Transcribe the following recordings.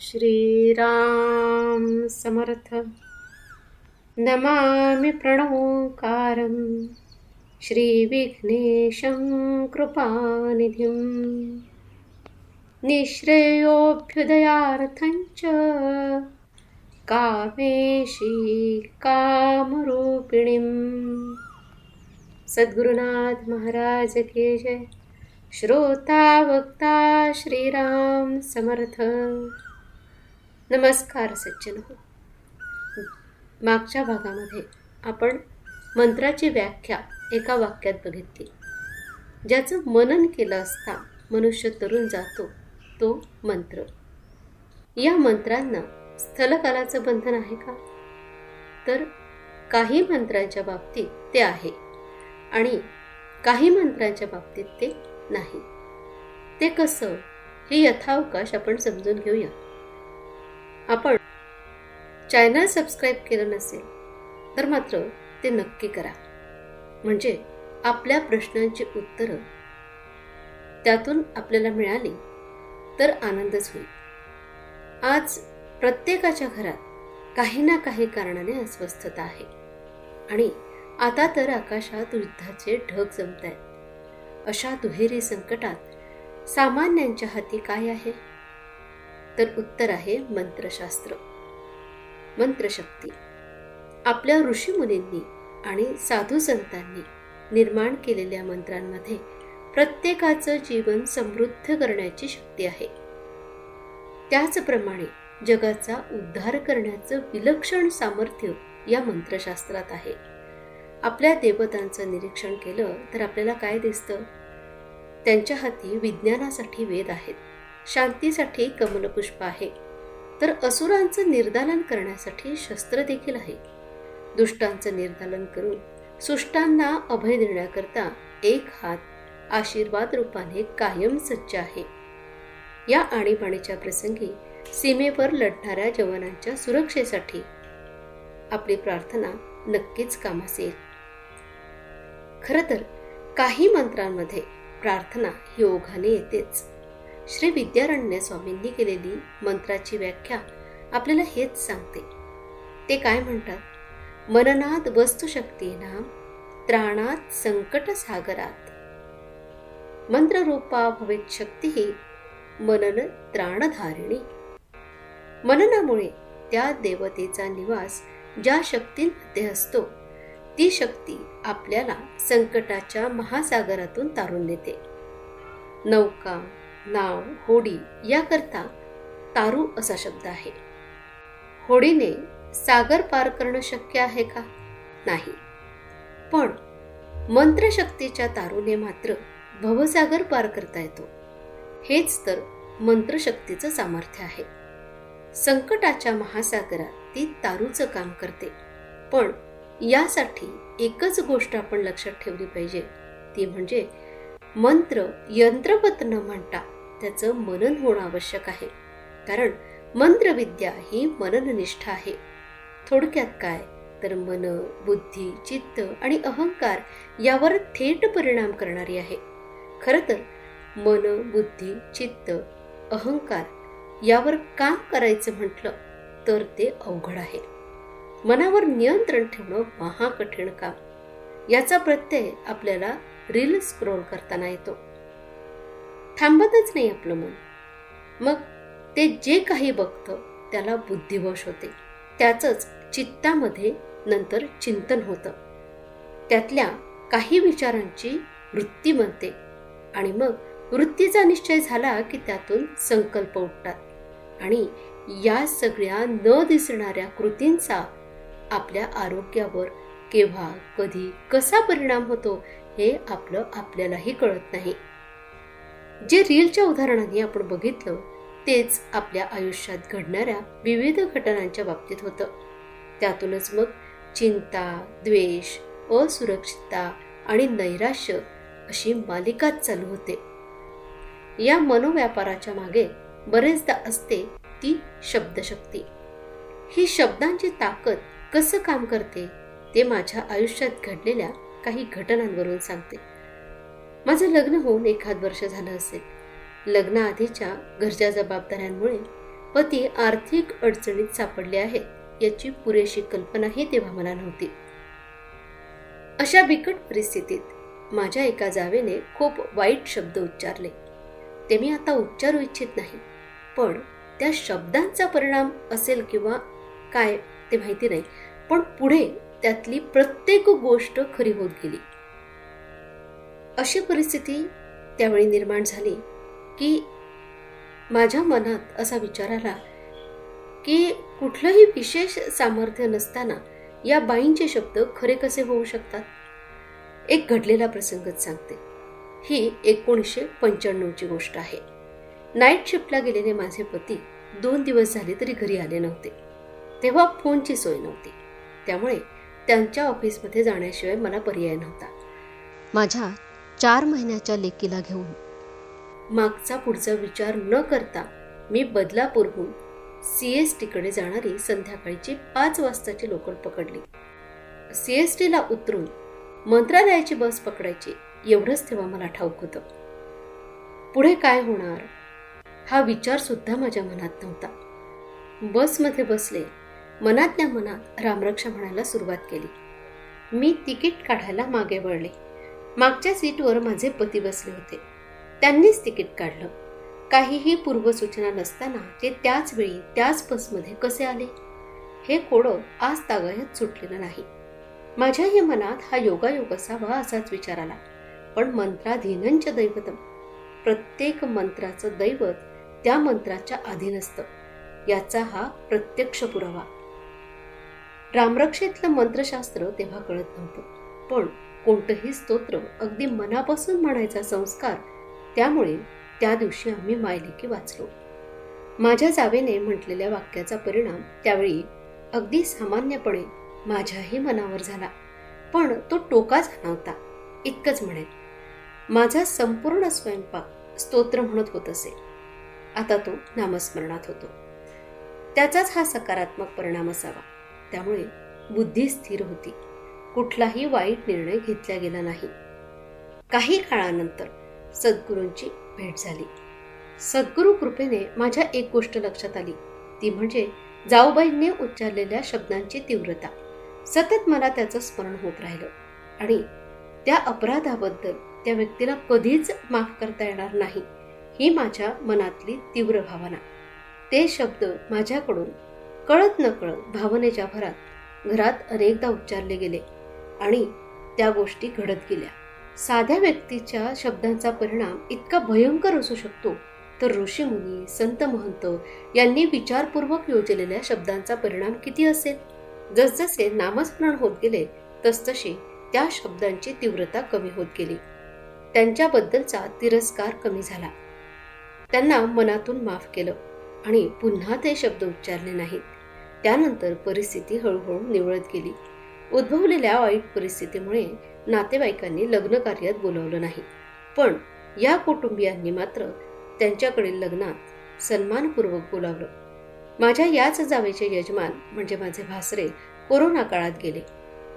श्रीराम समर्थ। नमामि प्रणोकारं। श्रीविघ्नेशं कृपानिधिं। च कामेशी कामरूपिणीं। सद्गुरुनाथ महाराज के जय। श्रोता वक्ता श्रीराम समर्थ। नमस्कार सज्जन. हो मागच्या भागामध्ये आपण मंत्राची व्याख्या एका वाक्यात बघितली. ज्याचं मनन केलं असता मनुष्य तरुण जातो तो मंत्र. या मंत्रांना स्थलकालाचं बंधन आहे का? तर काही मंत्रांच्या बाबतीत ते आहे आणि काही मंत्रांच्या बाबतीत ते नाही. ते कसं? हे यथावकाश आपण समजून घेऊया. आपण चॅनल सबस्क्राईब केलं नसेल तर मात्र ते नक्की करा. म्हणजे आपल्या प्रश्नांची उत्तरं. त्यातून आपल्याला मिळाली तर आनंदच होईल. आज प्रत्येकाच्या घरात काही ना काही कारणाने अस्वस्थता आहे. आणि आता तर आकाशात युद्धाचे ढग जमत आहेत अशा दुहेरी संकटात सामान्यांच्या हाती काय आहे? तर उत्तर आहे मंत्रशास्त्र. मंत्रशक्ती. आपल्या ऋषीमुनींनी आणि साधू संतांनी निर्माण केलेल्या मंत्रांमध्ये प्रत्येकाचं जीवन समृद्ध करण्याची शक्ती आहे. त्याचप्रमाणे जगाचा उद्धार करण्याचं विलक्षण सामर्थ्य या मंत्रशास्त्रात आहे. आपल्या देवतांचं निरीक्षण केलं तर आपल्याला काय दिसतं? त्यांच्या हाती विज्ञानासाठी वेद आहेत. शांतीसाठी कमलपुष्प आहे. तर असुरांचं निर्दालन करण्यासाठी शस्त्र देखील आहे. दुष्टांचं निर्दालन करून सुष्टांना अभय देण्याकरता एक हात आशीर्वाद रूपाने कायम सज्ज आहे. या आणीबाणीच्या प्रसंगी सीमेवर लढणाऱ्या जवानांच्या सुरक्षेसाठी आपली प्रार्थना नक्कीच कामास येईल. खरं तर काही मंत्रांमध्ये प्रार्थना ही ओघाने येतेच. श्री विद्यारण्य स्वामींनी केलेली मंत्राची व्याख्या आपल्याला हेच सांगते. ते काय म्हणतात? मननात वस्तुशक्तीना त्राणात संकट सागरात. मंत्ररूपा भवित शक्ती ही मनन त्राणधारिणी. मननामुळे त्या देवतेचा निवास ज्या शक्तींमध्ये असतो ती शक्ती आपल्याला संकटाच्या महासागरातून तारून नेते. नौका नाव होडी याकरता तारू असा शब्द आहे. होडीने सागर पार करणं शक्य आहे का? नाही. पण मंत्रशक्तीच्या तारूने मात्र भवसागर पार करता येतो. हेच तर मंत्रशक्तीचं सामर्थ्य आहे. संकटाच्या महासागरात ती तारूचं काम करते. पण यासाठी एकच गोष्ट आपण लक्षात ठेवली पाहिजे ती म्हणजे मंत्र यंत्रपत न म्हणता त्याचं मनन होणं आवश्यक आहे. कारण मंत्रविद्या ही मनननिष्ठ आहे. थोडक्यात काय? तर मन बुद्धी चित्त आणि अहंकार यावर थेट परिणाम करणारी आहे. खरं तर मन बुद्धी चित्त अहंकार यावर काम करायचं म्हटलं तर ते अवघड आहे. मनावर नियंत्रण ठेवणं महाकठीण काम. याचा प्रत्यय आपल्याला रील स्क्रोल करताना येतो. थांबतच नाही आपलं मन. मग ते जे काही बघतं त्याला बुद्धिवश होते. त्याचंच चित्तामध्ये नंतर चिंतन होतं. त्यातल्या काही विचारांची वृत्ती बनते आणि मग वृत्तीचा निश्चय झाला की त्यातून संकल्प उठतात आणि या सगळ्या न दिसणाऱ्या कृतींचा आपल्या आरोग्यावर केव्हा कधी कसा परिणाम होतो हे आपलं आपल्यालाही कळत नाही. जे रीलच्या उदाहरणांनी आपण बघितलं तेच आपल्या आयुष्यात घडणाऱ्या विविध घटनांच्या बाबतीत होतं. त्यातूनच मग चिंता द्वेष असुरक्षितता आणि नैराश्य अशी मालिकाच चालू होते. या मनोव्यापाराच्या मागे बरेचदा असते ती शब्दशक्ती. ही शब्दांची ताकद कसं काम करते ते माझ्या आयुष्यात घडलेल्या काही घटनांवरून सांगते. माझं लग्न होऊन एखाद वर्ष झालं असेल. लग्नाआधीच्या घरच्या जबाबदाऱ्यांमुळे पती आर्थिक अडचणीत सापडले आहेत याची पुरेशी कल्पनाही तेव्हा मला नव्हती. अशा बिकट परिस्थितीत माझ्या एका जावेने खूप वाईट शब्द उच्चारले. ते मी आता उच्चारू इच्छित नाही पण त्या शब्दांचा परिणाम असेल किंवा काय ते माहिती नाही पण पुढे त्यातली प्रत्येक गोष्ट खरी होत गेली. अशी परिस्थिती त्यावेळी निर्माण झाली की माझ्या मनात असा विचार आला की कुठलंही विशेष सामर्थ्य नसताना या बाईंचे शब्द खरे कसे होऊ शकतात? एक घडलेला प्रसंगच सांगते. ही एकोणीसशे पंच्याण्णवची गोष्ट आहे. नाईट शिफ्टला गेलेले माझे पती दोन दिवस झाले तरी घरी आले नव्हते. तेव्हा फोनची सोय नव्हती. त्यामुळे त्यांच्या ऑफिसमध्ये जाण्याशिवाय मला पर्याय नव्हता. माझ्या चार महिन्याच्या लेकीला घेऊन. मागचा पुढचा विचार न करता मी बदलापूरहून सी एस टीकडे जाणारी संध्याकाळची पाच वाजताची लोकल पकडली. सी एस टीला उतरून मंत्रालयाची बस पकडायची एवढंच तेव्हा मला ठाऊक होतं. पुढे काय होणार? हा विचार सुद्धा माझ्या मनात नव्हता. बसमध्ये बसले मनातल्या मनात रामरक्षा म्हणायला सुरुवात केली. मी तिकीट काढायला मागे वळले. मागच्या सीटवर माझे पती बसले होते. त्यांनीच तिकीट काढलं. काहीही पूर्वसूचना नसताना ते त्याच वेळी त्याच बसमध्ये कसे आले? हे कोडं आज तागायत सुटलेलं नाही. माझ्याही मनात हा योगायोग असावा असाच विचार आला. पण मंत्राधीनंच दैवतम प्रत्येक मंत्राचं दैवत त्या मंत्राच्या अधीन असतं. याचा हा प्रत्यक्ष पुरावा. रामरक्षेतलं मंत्रशास्त्र तेव्हा कळत नव्हतं. पण कोणतंही स्तोत्र अगदी मनापासून म्हणायचा संस्कार त्यामुळे त्या दिवशी आम्ही मायलेकी वाचलो. माझ्या जावेने म्हटलेल्या वाक्याचा परिणाम त्यावेळी अगदी सामान्यपणे माझ्याही मनावर झाला. पण तो टोकाच नव्हता इतकंच म्हणेल माझा संपूर्ण स्वयंपाक स्तोत्र म्हणत होत असे. आता तो नामस्मरणात होतो. त्याचाच हा सकारात्मक परिणाम असावा. त्यामुळे बुद्धी स्थिर होती. कुठलाही वाईट निर्णय घेतला गेला नाही. काही काळानंतर सद्गुरूंची भेट झाली. सद्गुरू कृपेने माझ्या एक गोष्ट लक्षात आली. ती म्हणजे जाऊबाईंनी उच्चारलेल्या शब्दांची तीव्रता. सतत मला त्याचं स्मरण होत राहिलं. आणि त्या अपराधाबद्दल त्या व्यक्तीला कधीच माफ करता येणार नाही ही माझ्या मनातली तीव्र भावना. ते शब्द माझ्याकडून कळत नकळत भावनेच्या भरात घरात अनेकदा उच्चारले गेले. आणि त्या गोष्टी घडत गेल्या. साध्या व्यक्तीच्या शब्दांचा परिणाम इतका भयंकर असू शकतो. तर ऋषीमुनी संत महंत यांनी विचारपूर्वक योजलेल्या शब्दांचा परिणाम किती असेल? जसजसे नामस्मरण होत गेले तसतशी त्या शब्दांची तीव्रता कमी होत गेली. त्यांच्याबद्दलचा तिरस्कार कमी झाला. त्यांना मनातून माफ केलं आणि पुन्हा ते शब्द उच्चारले नाहीत. त्यानंतर परिस्थिती हळूहळू निवळत गेली. उद्भवलेल्या वाईट परिस्थितीमुळे नातेवाईकांनी लग्न कार्यात बोलवलं नाही. पण या कुटुंबियांनी मात्र त्यांच्याकडील लग्नात सन्मानपूर्वक बोलावलं. माझ्या याच जावेचे यजमान म्हणजे माझे भासरे कोरोना काळात गेले.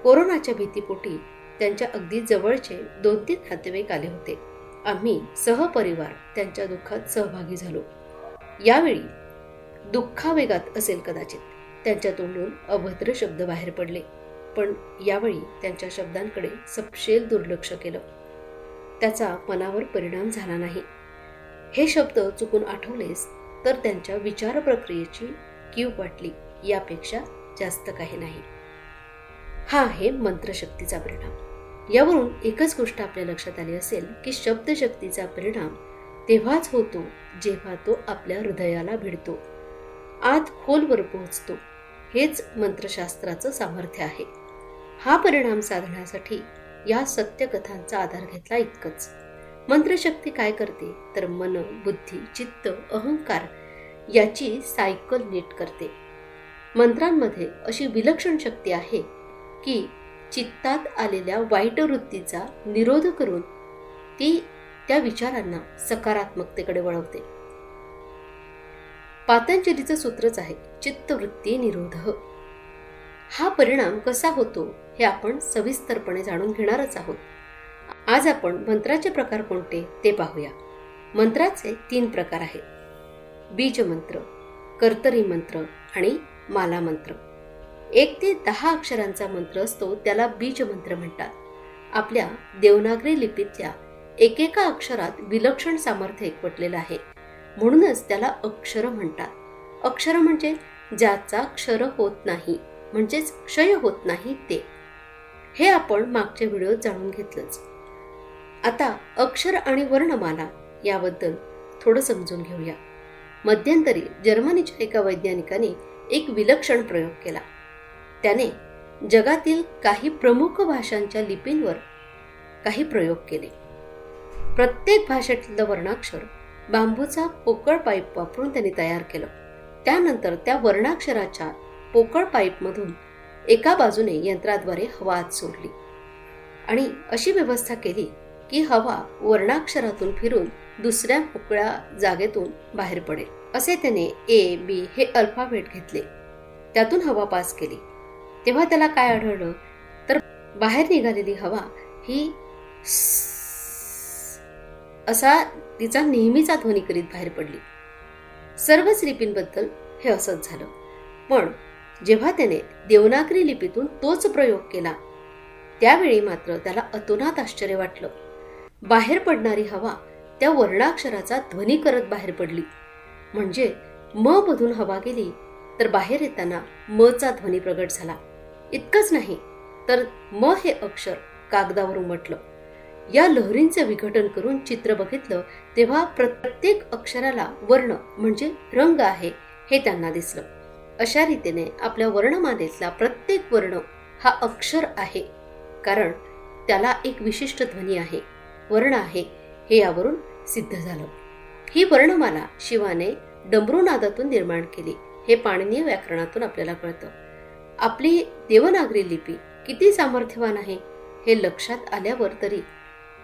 कोरोनाच्या भीतीपोटी त्यांच्या अगदी जवळचे दोन तीन नातेवाईक आले होते. आम्ही सहपरिवार त्यांच्या दुःखात सहभागी झालो. यावेळी दुःखावेगात असेल कदाचित त्यांच्या तोंडून अभद्र शब्द बाहेर पडले. पण यावेळी त्यांच्या शब्दांकडे सपशेल दुर्लक्ष केलं. त्याचा मनावर परिणाम झाला नाही. हे शब्द चुकून आठवलेस तर त्यांच्या विचार प्रक्रियेची कीव वाटली यापेक्षा जास्त काही नाही. हा आहे मंत्रशक्तीचा परिणाम. यावरून एकच गोष्ट आपल्या लक्षात आली असेल की शब्दशक्तीचा परिणाम तेव्हाच होतो जेव्हा तो आपल्या हृदयाला भिडतो. आत खोलवर पोहोचतो. हेच मंत्रशास्त्राचं सामर्थ्य आहे. हा परिणाम साधण्यासाठी या सत्यकथांचा आधार घेतला इतकंच. मंत्रशक्ती काय करते? तर मन बुद्धी चित्त अहंकार याची सायकल नीट करते. मंत्रांमध्ये अशी विलक्षण शक्ती आहे की चित्तात आलेल्या वाईट वृत्तीचा निरोध करून ती त्या विचारांना सकारात्मकतेकडे वळवते. पातंजलीचं सूत्रच आहे चित्तवृत्ती निरोध. हा परिणाम कसा होतो? हे आपण सविस्तरपणे जाणून घेणारच आहोत. आज आपण मंत्राचे प्रकार कोणते ते पाहूया. मंत्राचे तीन प्रकार आहेत. बीजमंत्र कर्तरी मंत्र आणि माला मंत्र. एक ते दहा अक्षरांचा मंत्र असतो त्याला बीजमंत्र म्हणतात. आपल्या देवनागरी लिपीतल्या एकेका अक्षरात विलक्षण सामर्थ्य एकवटलेलं आहे. म्हणूनच त्याला अक्षर म्हणतात. अक्षर म्हणजे ज्याचा क्षर होत नाही म्हणजेच क्षय होत नाही ते. हे आपण मागच्या व्हिडिओत जाणून घेतलंच. आता अक्षर आणि वर्णमाला याबद्दल थोडं समजून घेऊया. मध्यंतरी जर्मनीच्या एका वैज्ञानिकाने एक विलक्षण प्रयोग केला. त्याने जगातील काही प्रमुख भाषांच्या लिपींवर काही प्रयोग केले. प्रत्येक भाषेतलं वर्णाक्षर बांबूचा पोकळ पाईप वापरून त्यांनी तयार केलं. त्यानंतर त्या वर्णाक्षराच्या पोकळ पाईपमधून एका बाजूने यंत्राद्वारे हवा आत सोडली. आणि अशी व्यवस्था केली की हवा वर्णाक्षरातून फिरून दुसऱ्या मोकळ्या जागेतून बाहेर पडेल. असे त्याने ए बी हे अल्फाबेट घेतले. त्यातून हवा पास केली. तेव्हा त्याला काय आढळलं? तर बाहेर निघालेली हवा ही असा तिचा नेहमीचा ध्वनी करीत बाहेर पडली. सर्वच लिपींबद्दल हे असंच झालं. पण जेव्हा त्याने देवनागरी लिपीतून तोच प्रयोग केला त्यावेळी मात्र त्याला अतोनात आश्चर्य वाटलं. बाहेर पडणारी हवा त्या वर्णाक्षराचा ध्वनी करत बाहेर पडली. म्हणजे म मधून हवा गेली तर बाहेर येताना मचा ध्वनी प्रगट झाला. इतकंच नाही तर म हे अक्षर कागदावर उमटलं. या लहरींचे विघटन करून चित्र बघितलं तेव्हा प्रत्येक अक्षराला वर्ण म्हणजे रंग आहे हे त्यांना दिसलं. अशा रीतीने आपल्या वर्णमालेतला प्रत्येक वर्ण हा अक्षर आहे. कारण त्याला एक विशिष्ट ध्वनी आहे. वर्ण आहे हे यावरून सिद्ध झालं. ही वर्णमाला शिवाने डमरूनादातून निर्माण केली. हे पाणनीय व्याकरणातून आपल्याला कळतं. आपली देवनागरी लिपी किती सामर्थ्यवान आहे हे लक्षात आल्यावर तरी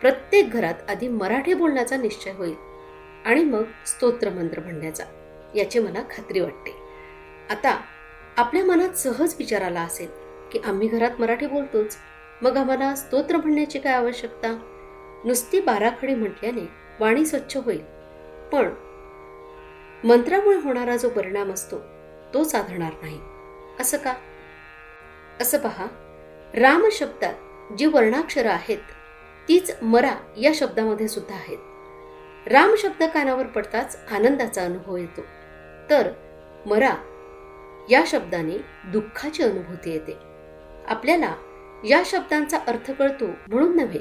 प्रत्येक घरात आधी मराठी बोलण्याचा निश्चय होईल आणि मग स्तोत्रमंत्र म्हणण्याचा. याची मला खात्री वाटते. आता आपल्या मनात सहज विचार आला असेल की आम्ही घरात मराठी बोलतोच मग आम्हाला स्तोत्र म्हणण्याची काय आवश्यकता? नुसती बाराखडी म्हटल्याने वाणी स्वच्छ होईल. पण मंत्रामुळे होणारा जो परिणाम असतो तो साधणार नाही. असं का? असं पहा राम शब्दात जी वर्णाक्षरं आहेत तीच मरा या शब्दामध्ये सुद्धा आहेत. राम शब्द कानावर पडताच आनंदाचा अनुभव येतो. तर मरा या शब्दाने दुःखाची अनुभूती येते. आपल्याला या शब्दांचा अर्थ कळतो म्हणून नव्हे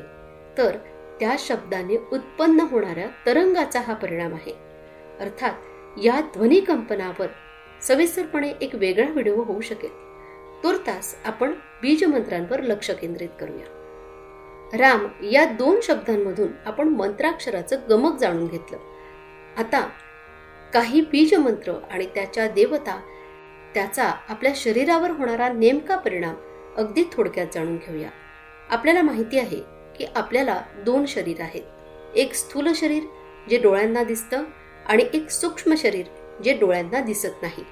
तर त्या शब्दाने उत्पन्न होणाऱ्या तरंगाचा हा परिणाम आहे. अर्थात या ध्वनी कंपनावर सविस्तरपणे एक वेगळा व्हिडिओ होऊ शकेल. तुर्तास आपण बीजमंत्रांवर लक्ष केंद्रित करूया. राम या दोन शब्दांमधून आपण मंत्राक्षराचं गमक जाणून घेतलं. आता काही बीजमंत्र आणि त्याच्या देवता त्याचा आपल्या शरीरावर होणारा नेमका परिणाम अगदी थोडक्यात जाणून घेऊया. आपल्याला माहिती आहे की आपल्याला दोन शरीर आहेत. एक स्थूल शरीर जे डोळ्यांना दिसतं आणि एक सूक्ष्म शरीर जे डोळ्यांना दिसत नाही.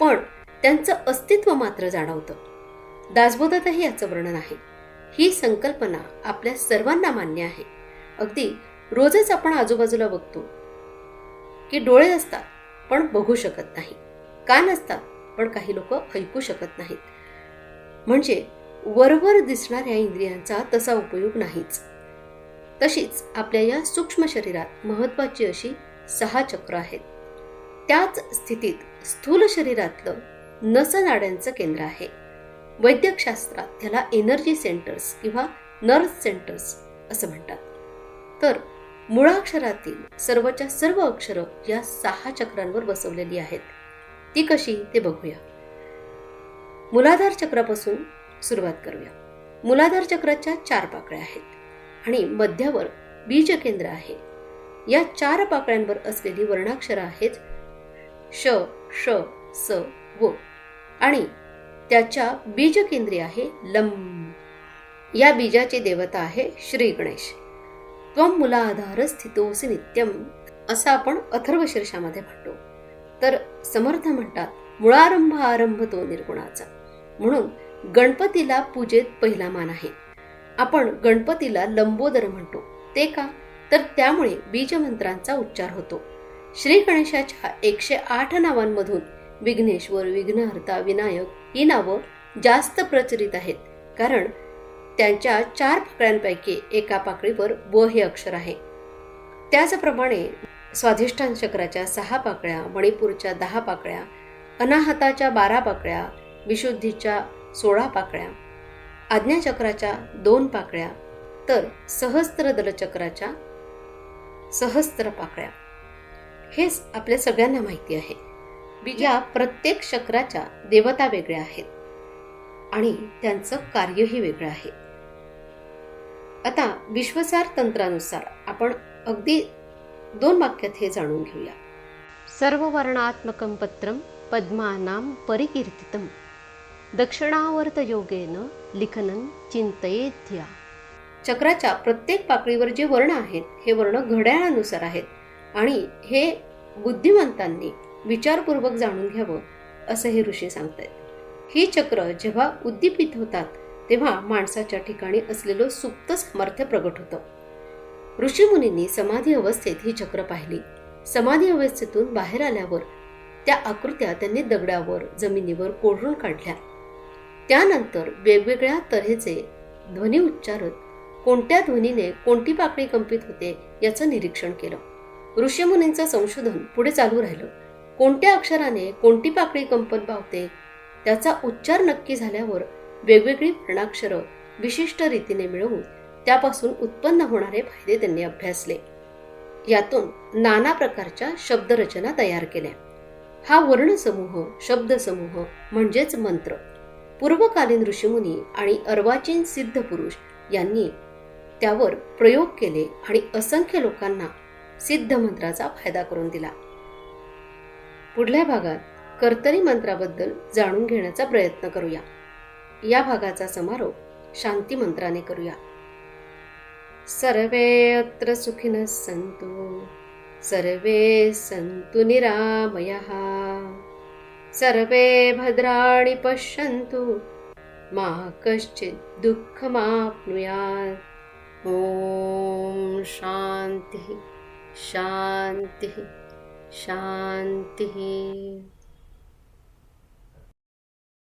पण त्यांचं अस्तित्व मात्र जाणवतं. दासबोधातही याचं वर्णन आहे. ही संकल्पना आपल्या सर्वांना मान्य आहे. अगदी रोजच आपण आजूबाजूला बघतो की डोळे असतात पण बघू शकत नाही. कान असतात पण काही लोक ऐकू शकत नाहीत. म्हणजे वरवर दिसणाऱ्या इंद्रियांचा तसा उपयोग नाहीच. तशीच आपल्या या सूक्ष्म शरीरात महत्वाची अशी सहा चक्र आहेत. त्याच स्थितीत स्थूल शरीरातलं नसनाड्यांचं केंद्र आहे. वैद्यकशास्त्रात त्याला एनर्जी सेंटर्स किंवा नर्व्ह सेंटर्स असं म्हणतात. तर मुळाक्षरातील सर्वच्या सर्व अक्षरं या सहा चक्रांवर बसवलेली आहेत. ती कशी ते बघूया. मुलाधार चक्रापासून सुरुवात करूया. मुलाधार चक्राच्या चार पाकळ्या आहेत आणि मध्यावर बीज केंद्र आहे. या चार पाकळ्यांवर असलेली वर्णाक्षरं आहेत श श स व आणि त्याच्या बीज केंद्री आहे लम. या बीजाची देवता आहे श्री गणेश. त्वम मुलाधार स्थितोसी नित्यम असं आपण अथर्व शीर्षामध्ये म्हणतो. तर समर्थ म्हणतात मुळारंभ आरंभ तो निर्गुणाचा. म्हणून गणपतीला पूजेत पहिला मान आहे. आपण गणपतीला लंबोदर म्हणतो. ते का? तर त्यामुळे बीजमंत्रांचा उच्चार होतो. श्री गणेशाच्या एकशे आठ नावांमधून विघ्नेश्वर विघ्नहर्ता विनायक ही नावं जास्त प्रचलित आहेत. कारण त्यांच्या चार पाकळ्यांपैकी एका पाकळीवर व हे अक्षर आहे. त्याचप्रमाणे स्वाधिष्ठान चक्राच्या सहा पाकळ्या मणिपूरच्या दहा पाकळ्या अनाहताच्या बारा पाकळ्या विशुद्धीच्या सोळा पाकळ्या. आज्ञाचक्राच्या दोन पाकळ्या तर सहस्त्र चक्राच्या सहस्त्र पाकळ्या. हेच आपल्या सगळ्यांना माहिती आहे. या प्रत्येक चक्राच्या देवता वेगळ्या आहेत आणि त्यांचं कार्यही वेगळं आहे. आता विश्वसार तंत्रानुसार आपण अगदी दोन वाक्यात हे जाणून घेऊया. सर्व वर्णात्मकं पत्रम पद्मानां परिकीर्तितम। दक्षिणावर्त योगेन लिखनन चिंतयेध्या चक्राच्या प्रत्येक पाकळीवर जे वर्ण आहेत हे वर्ण घड्याळानुसार आहेत आणि हे बुद्धिमंतांनी विचारपूर्वक जाणून घ्यावं असं हे ऋषी सांगतायत. ही चक्र जेव्हा उद्दीपित होतात तेव्हा माणसाच्या ठिकाणी असलेलं सुप्त सामर्थ्य प्रगट होतं. ऋषीमुनींनी समाधी अवस्थेत ही चक्र पाहिली. समाधी अवस्थेतून बाहेर आल्यावर त्या आकृत्या त्यांनी दगडावर जमिनीवर कोढून काढल्या. त्यानंतर वेगवेगळ्या तऱ्हेचे ध्वनी उच्चारत कोणत्या ध्वनीने कोणती पाकळी कंपित होते याचं निरीक्षण केलं. ऋषीमुनींचं संशोधन पुढे चालू राहिलं. कोणत्या अक्षराने कोणती पाकळी कंपन पावते त्याचा उच्चार नक्की झाल्यावर वेगवेगळी वर्णाक्षरं विशिष्ट रीतीने मिळवून त्यापासून उत्पन्न होणारे फायदे त्यांनी अभ्यासले. यातून नाना प्रकारच्या शब्दरचना तयार केल्या. हा वर्णसमूह शब्दसमूह म्हणजेच मंत्र. पूर्वकालीन ऋषीमुनी आणि अर्वाचीन सिद्ध पुरुष यांनी त्यावर प्रयोग केले आणि असंख्य लोकांना सिद्ध मंत्राचा फायदा करून दिला. पुढल्या भागात कर्तरी मंत्राबद्दल जाणून घेण्याचा प्रयत्न करूया. या भागाचा समारोप शांती मंत्राने करूया. सर्वे अत्र सुखिनः सन्तु। सर्वे सन्तु निरामयः। सर्वे भद्राणि पश्यन्तु। मा कश्चित् दुःखमाप्नुयात्। ॐ शान्तिः शान्तिः शान्तिः